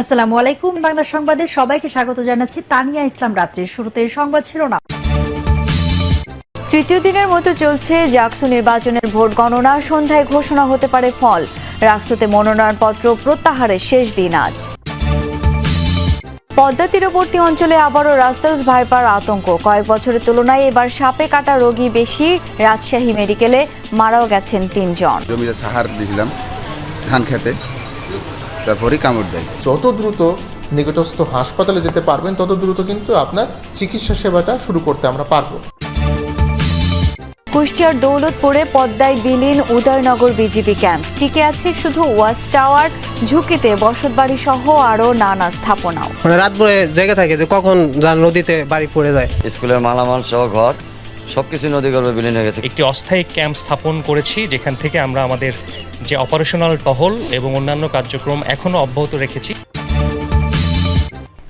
আসসালামু আলাইকুম। বাংলা সংবাদে সবাইকে স্বাগত জানাচ্ছি তানিয়া ইসলাম রাত্রির শুরুতে এই সংবাদ ছিল না তৃতীয় দিনের মতো চলছে জাকসু নির্বাচনের ভোট গণনা। সন্ধ্যায় ঘোষণা হতে পারে ফল। রাকসুতে মনোনয়নপত্র প্রত্যাহারের শেষ দিন আজ। পদ্মা তীরবর্তী অঞ্চলে আবারও রাসেলস ভাইপার আতঙ্ক। কয়েক বছরের তুলনায় এবার সাপে কাটা রোগী বেশি। রাজশাহী মেডিকেলে মারাও গেছেন তিনজন। জমিতে সাহার দিয়েছিলাম ধান খেতে। তারপরেই কামড় দেয়। যত দ্রুত নিকটস্থ হাসপাতালে যেতে পারবেন তত দ্রুত কিন্তু আপনার চিকিৎসা সেবাটা শুরু করতে আমরা পারব। কুষ্টিয়ার দৌলতপুরে পদ্মায় বিলীন উদয়নগর বিজিবি ক্যাম্প। টিকে আছে শুধু ওয়াচ টাওয়ার ঝুঁকিতে বসতবাড়ি সহ আরও নানা স্থাপনাও। মানে রাত ভরে জায়গা থাকে যে কখন যার নদীতে বাড়ি পড়ে যায়। স্কুলের মালামাল সহ ঘর সবকিছু নদী গর্ভে বিলীন হয়ে গেছে। একটি অস্থায়ী ক্যাম্প স্থাপন করেছি যেখান থেকে আমরা আমাদের যে অপারেশনাল টহল এবং অন্যান্য কার্যক্রম এখনও অব্যাহত রেখেছি।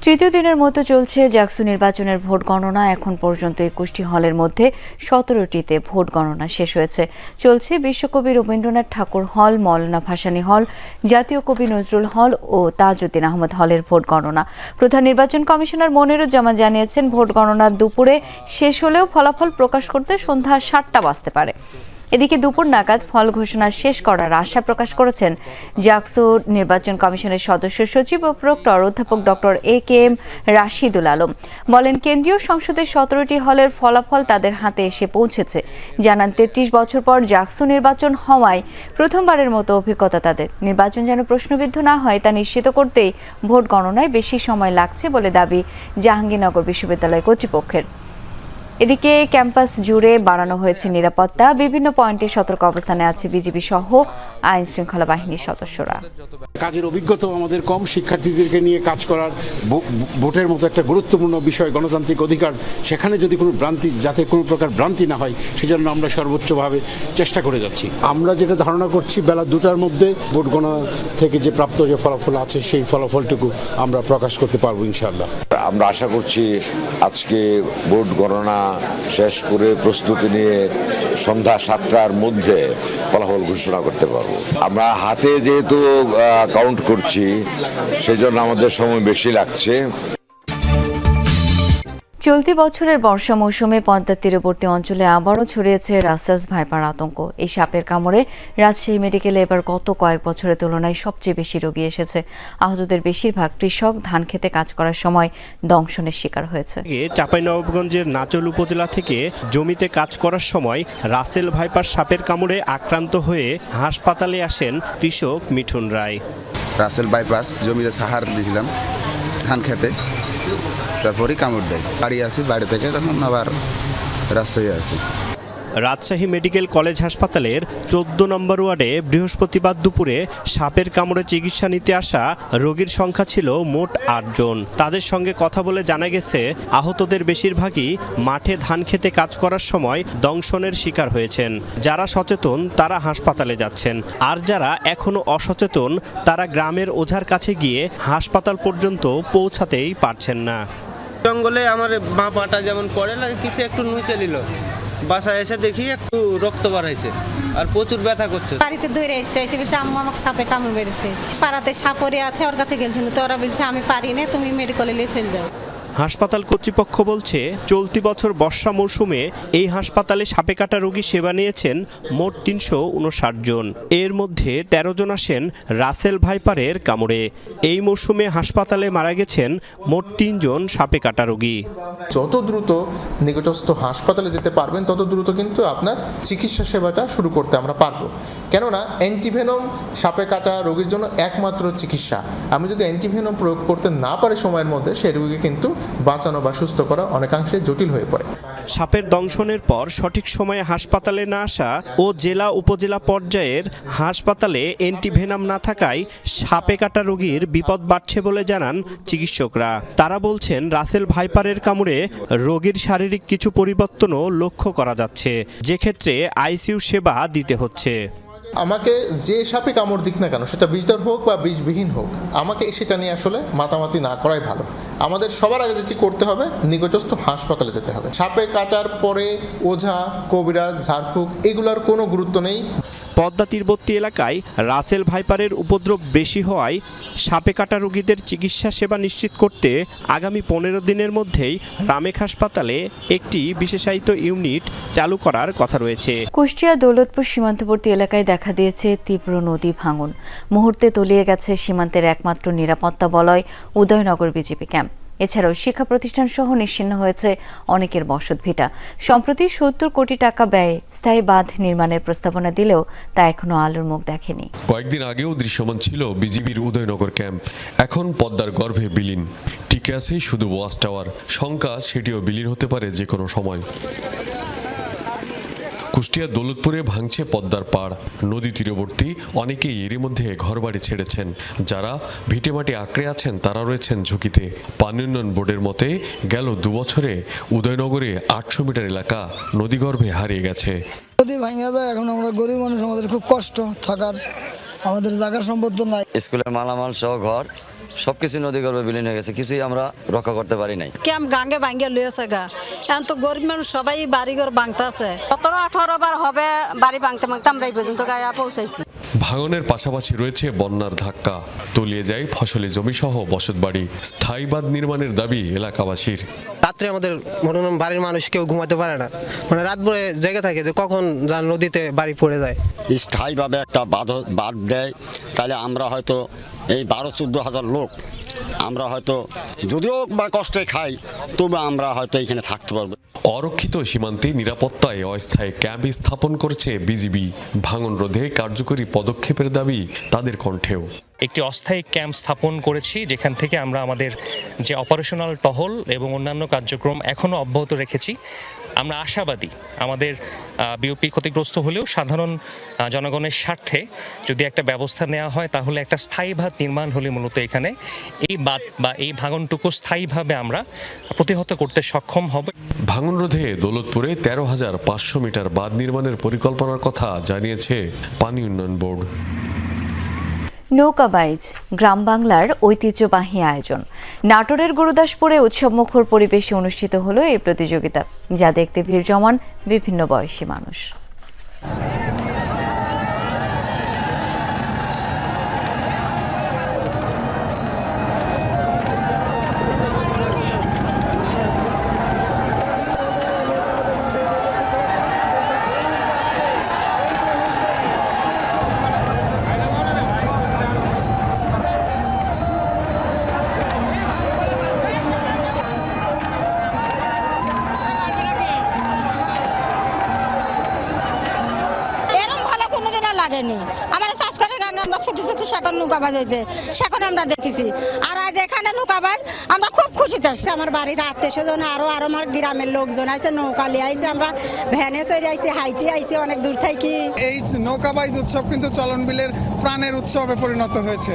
তৃতীয় দিনের মতো চলছে জাকসু নির্বাচনের ভোট গণনা। এখন পর্যন্ত একুশটি হলের মধ্যে সতেরোটিতে ভোট গণনা শেষ হয়েছে। চলছে বিশ্বকবি রবীন্দ্রনাথ ঠাকুর হল, মৌলানা ভাসানী হল, জাতীয় কবি নজরুল হল ও তাজউদ্দিন আহমদ হলের ভোট গণনা। প্রধান নির্বাচন কমিশনার মনিরুজ্জামান জানিয়েছেন, ভোট গণনা দুপুরে শেষ হলেও ফলাফল প্রকাশ করতে সন্ধ্যা সাতটা বাজতে পারে। এদিকে দুপুর নাগাদ ফল ঘোষণা শেষ করার আশা প্রকাশ করেছেন জাকসু নির্বাচন কমিশনের সদস্য সচিব ও প্রক্টর অধ্যাপক doctor A K M Rashidul Alam. বলেন, কেন্দ্রীয় সংসদের সতেরোটি হলের ফলাফল তাদের হাতে এসে পৌঁছেছে। জানান, তেত্রিশ বছর পর জাকসু নির্বাচন হওয়ায় প্রথমবারের মতো অভিজ্ঞতা তাদের। নির্বাচন যেন প্রশ্নবিদ্ধ না হয়, তা নিশ্চিত করতেই ভোট গণনায় বেশি সময় লাগছে বলে দাবি জাহাঙ্গীরনগর বিশ্ববিদ্যালয় কর্তৃপক্ষের। এদিকে ক্যাম্পাস জুড়ে বাড়ানো হয়েছে নিরাপত্তা বিভিন্ন পয়েন্টে সতর্ক অবস্থানে আছে বিজিবি সহ আইন শৃঙ্খলা বাহিনীর সদস্যরা। কাজের অভিজ্ঞতাও আমাদের কম শিক্ষার্থীদেরকে নিয়ে কাজ করার ভোটের মতো একটা গুরুত্বপূর্ণ বিষয় গণতান্ত্রিক অধিকার সেখানে যদি কোনো ভ্রান্তি যাতে কোনো প্রকার ভ্রান্তি না হয় সেজন্য আমরা সর্বোচ্চভাবে চেষ্টা করে যাচ্ছি। আমরা যেটা ধারণা করছি বেলা দুটার মধ্যে ভোট গণনা থেকে যে প্রাপ্ত যে ফলাফল আছে সেই ফলাফলটুকু আমরা প্রকাশ করতে পারব ইনশাআল্লাহ। আমরা আশা করছি আজকে ভোট গণনা শেষ করে প্রস্তুতি নিয়ে সন্ধ্যা সাতটার মধ্যে ফলাফল ঘোষণা করতে পারব। আমরা হাতে যেহেতু কাউন্ট করছি সেজন্য আমাদের সময় বেশি লাগছে। চলতি বছরের বর্ষা মৌসুমে পদ্মা তীরবর্তী অঞ্চলে আবারও ছড়িয়েছে রাসেলস ভাইপার আতঙ্ক। এই সাপের কামড়ে রাজশাহী মেডিকেলে এবার গত কয়েক বছরের তুলনায় সবচেয়ে বেশি রোগী এসেছে। আহতদের বেশিরভাগ কৃষক ধান খেতে কাজ করার সময় দংশনের শিকার হয়েছে। চাঁপাইনবাবগঞ্জের নাচল উপজেলা থেকে জমিতে কাজ করার সময় রাসেল ভাইপার সাপের কামড়ে আক্রান্ত হয়ে হাসপাতালে আসেন কৃষক মিঠুন রায়। রাসেল বাইপাস জমিতে সাহার দিয়েছিলাম ধান খেতে। তারপরেই কামড় দেয়। বাড়ি আসি বাড়ি থেকে তখন আবার রাস্তায় আসি। রাজশাহী মেডিকেল কলেজ হাসপাতালের চোদ্দ নম্বর ওয়ার্ডে বৃহস্পতিবার দুপুরে সাপের কামড়ে চিকিৎসা নিতে আসা রোগীর সংখ্যা ছিল মোট আটজন তাদের সঙ্গে কথা বলে জানা গেছে, আহতদের বেশিরভাগই মাঠে ধান খেতে কাজ করার সময় দংশনের শিকার হয়েছেন। যারা সচেতন, তারা হাসপাতালে যাচ্ছেন। আর যারা এখনও অসচেতন, তারা গ্রামের ওঝার কাছে গিয়ে হাসপাতাল পর্যন্ত পৌঁছাতেই পারছেন না। জঙ্গলে আমার মা পাটা যেমন পড়ে লাগে কিছু একটু নুচে নিল। বাসায় এসে দেখি একটু রক্ত বাড়াইছে আর প্রচুর ব্যথা করছে। বাড়িতে ধরে এসছে, এসে বলছে, আম্মু, আমাকে সাপে কামড় মেরেছে। পাড়াতে সাপরে আছে, ওর কাছে গেছিল তো ওরা বলছে, আমি পারি না, তুমি মেডিকেলে নিয়ে চলে যাও। হাসপাতাল কর্তৃপক্ষ বলছে, চলতি বছর বর্ষা মৌসুমে এই হাসপাতালে সাপে কাটা রোগী সেবা নিয়েছেন মোট তিনশো উনষাট জন। এর মধ্যে ১৩ জন আসেন রাসেল ভাইপারের কামড়ে। এই মৌসুমে হাসপাতালে মারা গেছেন মোট তিনজন সাপে কাটা রোগী। যত দ্রুত নিকটস্থ হাসপাতালে যেতে পারবেন, তত দ্রুত কিন্তু আপনার চিকিৎসা সেবাটা শুরু করতে আমরা পারব। কেননা অ্যান্টিভেনম সাপে কাটা রোগীর জন্য একমাত্র চিকিৎসা। আমি যদি অ্যান্টিভেনম প্রয়োগ করতে না পারি সময়ের মধ্যে, সেই রোগীকে কিন্তু বাঁচানো বা সুস্থ করা অনেকাংশে জটিল হয়ে পড়ে। সাপের দংশনের পর সঠিক সময়ে হাসপাতালে না আসা ও জেলা উপজেলা পর্যায়ের হাসপাতালে অ্যান্টিভেনাম না থাকায় সাপে কাটা রোগীর বিপদ বাড়ছে বলে জানান চিকিৎসকরা। তারা বলছেন, রাসেল ভাইপারের কামড়ে রোগীর শারীরিক কিছু পরিবর্তনও লক্ষ্য করা যাচ্ছে যে ক্ষেত্রে আইসিইউ সেবা দিতে হচ্ছে। আমাকে যে সাপে কামড় দিক না কেন, সেটা বিষধর হোক বা বিষবিহীন হোক, আমাকে সেটা নিয়ে আসলে মাতামাতি না করাই ভালো। আমাদের সবার আগে যেটি করতে হবে, নিকটস্থ হাসপাতালে যেতে হবে। সাপে কাটার পরে ওঝা, কবিরাজ, ঝাড়ফুঁক, এগুলোর কোনো গুরুত্ব নেই। পদ্মা তীরবর্তী এলাকায় রাসেল ভাইপারের উপদ্রব বেশি হওয়ায় সাপে কাটা রোগীদের চিকিৎসা সেবা নিশ্চিত করতে আগামী পনেরো দিনের মধ্যেই রামেক হাসপাতালে একটি বিশেষায়িত ইউনিট চালু করার কথা রয়েছে। কুষ্টিয়া দৌলতপুর সীমান্তবর্তী এলাকায় দেখা দিয়েছে তীব্র নদী ভাঙন। মুহূর্তে তলিয়ে গেছে সীমান্তের একমাত্র নিরাপত্তা বলয়, উদয়নগর বিজেপি ক্যাম্প। এছাড়াও শিক্ষা প্রতিষ্ঠান সহ নিশ্চিন্ন হয়েছে অনেকের বসতভিটা সম্প্রতি সত্তর কোটি টাকা ব্যয়ে স্থায়ী বাঁধ নির্মাণের প্রস্তাবনা দিলেও তা এখনও আলোর মুখ দেখেনি। কয়েকদিন আগেও দৃশ্যমান ছিল বিজিবির উদয়নগর ক্যাম্প। এখন পদ্মার গর্ভে বিলীন। টিকে আছে, শুধু ওয়াচ টাওয়ার। শঙ্কা, সেটিও বিলীন হতে পারে যে কোনো সময়। কুষ্টিয়ার দৌলতপুরে ভাঙছে পদ্মার পাড়। নদী তীরবর্তী অনেকেই এরই মধ্যে ঘরবাড়ি ছেড়েছেন। যারা ভিটেমাটি আঁকড়ে আছেন তারা রয়েছেন ঝুঁকিতে। পানি উন্নয়ন বোর্ডের মতে গেল দুবছরে উদয়নগরে আটশো মিটার এলাকা নদীগর্ভে হারিয়ে গেছে। যদি ভাঙা যায় এখন আমরা গরিব মানুষ আমাদের খুব কষ্ট থাকার। আমাদের জায়গা সম্পদ নাই। স্কুলের মালামাল সহ ঘর সবকিছু নদী গর্ভে বিলীন হয়ে গেছে, কিছুই আমরা রক্ষা করতে পারি নাই। কেম গাঙ্গে ভাঙ্গে লিয়েছে গা? এখন তো গরিব মানুষ সবাই বাড়ি ঘর ভাঙতে আছে সতেরো আঠারো বার হবে বাড়ি ভাঙতে ভাঙতে আমরা এই পর্যন্ত গায়ে পৌঁছাইছি। ভাঙনের পাশাপাশি রয়েছে বন্যার ধাক্কা। তলিয়ে যায় ফসলি জমিসহ বসতবাড়ি। স্থায়ী বাঁধ নির্মাণের দাবি এলাকাবাসীর। রাত্রে আমাদের মনে বাড়ির মানুষ কেউ ঘুমাতে পারে না। মানে রাত ভরে জেগে থাকে যে কখন যার নদীতে বাড়ি পড়ে যায়। স্থায়ীভাবে একটা বাঁধ বাঁধ দেয়। তাহলে আমরা হয়তো এই বারো চোদ্দ হাজার লোক আমরা হয়তো যদিও বা কষ্টে খাই তবু আমরা হয়তো এখানে থাকতে পারব। অরক্ষিত সীমান্তে নিরাপত্তায় অস্থায়ী ক্যাম্প স্থাপন করছে বিজিবি। ভাঙন রোধে কার্যকরী পদক্ষেপের দাবি তাদের কণ্ঠেও। একটি অস্থায়ী ক্যাম্প স্থাপন করেছি, যেখান থেকে আমরা আমাদের যে অপারেশনাল টহল এবং অন্যান্য কার্যক্রম এখনও অব্যাহত রেখেছি। আমরা আশাবাদী আমাদের বিওপি ক্ষতিগ্রস্ত হলেও সাধারণ জনগণের স্বার্থে যদি একটা ব্যবস্থা নেওয়া হয়, তাহলে একটা স্থায়ী বাঁধ নির্মাণ হলে মূলত এখানে এই বাঁধ বা এই ভাঙনটুকু স্থায়ীভাবে আমরা প্রতিহত করতে সক্ষম হব। ভাঙন রোধে দৌলতপুরে তেরো হাজার পাঁচশো মিটার বাঁধ নির্মাণের পরিকল্পনার কথা জানিয়েছে পানি উন্নয়ন বোর্ড। নৌকাবাইজ গ্রাম বাংলার ঐতিহ্যবাহী আয়োজন। নাটোরের গুরুদাসপুরে উৎসবমুখর পরিবেশে অনুষ্ঠিত হলো এই প্রতিযোগিতা, যা দেখতে ভিড় জমান বিভিন্ন বয়সী মানুষ। আর আমার গাঙ্গে আমরা ছোট ছোট সেখন নৌকাবাজ হয়েছে সেখন আমরা দেখেছি। আর আজ এখানে নৌকাবাজ আমরা খুব খুশিতে আসছি আমার বাড়ির আত্মীয় স্বজন আরও আরও আমার গ্রামের লোকজন আছে নৌকা লিয়ে আইছে। আমরা ভ্যানে চড়ে আইছি, হাইটে আইছি, অনেক দূর থেকে। এই নৌকাবাজ উৎসব কিন্তু চলন বিলের প্রাণের উৎসবে পরিণত হয়েছে।